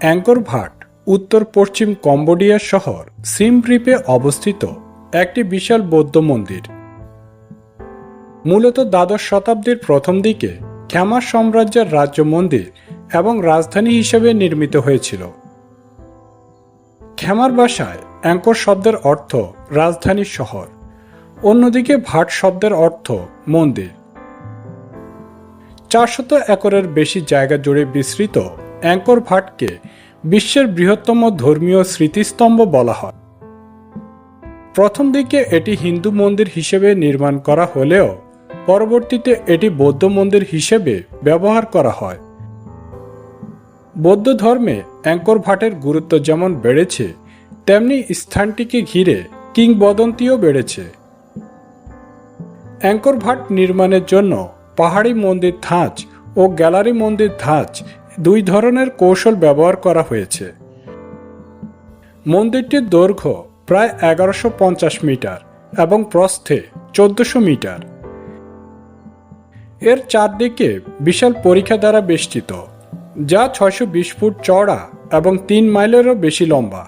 Anchor Bhatt, উত্তর পশ্চিম কম্বোডিয়ার শহর সিমব্রিপে অবস্থিত একটি বিশাল বৌদ্ধ মন্দির। মূলত দ্বাদশ শতাব্দীর প্রথম দিকে খ্যামার সাম্রাজ্যের রাজ্য মন্দির এবং রাজধানী হিসেবে নির্মিত হয়েছিল। খ্যামার ভাষায় অ্যাঙ্কর শব্দের অর্থ রাজধানী শহর, অন্যদিকে ভাট শব্দের অর্থ মন্দির। চারশত একরের বেশি জায়গা জুড়ে বিস্তৃত অ্যাঙ্কর ভাটকে বিশ্বের বৃহত্তম ধর্মীয় স্মৃতিস্তম্ভ বলা হয়। প্রথম দিকে এটি হিন্দু মন্দির হিসেবে নির্মাণ করা হলেও পরবর্তীতে এটি বৌদ্ধ মন্দির হিসেবে ব্যবহার করা হয়। বৌদ্ধ ধর্মে অ্যাঙ্কর ভাটের গুরুত্ব যেমন বেড়েছে, তেমনি স্থানটিকে ঘিরে কিংবদন্তিও বেড়েছে। অ্যাঙ্কর ভাট নির্মাণের জন্য পাহাড়ি মন্দির ধাঁচ ও গ্যালারি মন্দির ধাঁচ দুই ধরনের কৌশল ব্যবহার করা হয়েছে। মন্দিরটির দৈর্ঘ্য প্রায় এগারোশো মিটার এবং প্রস্থে চোদ্দশো মিটার। এর চারদিকে বিশাল পরীক্ষা দ্বারা বেষ্টিত, যা ছয়শো বিশ ফুট চড়া এবং তিন মাইলেরও বেশি লম্বা।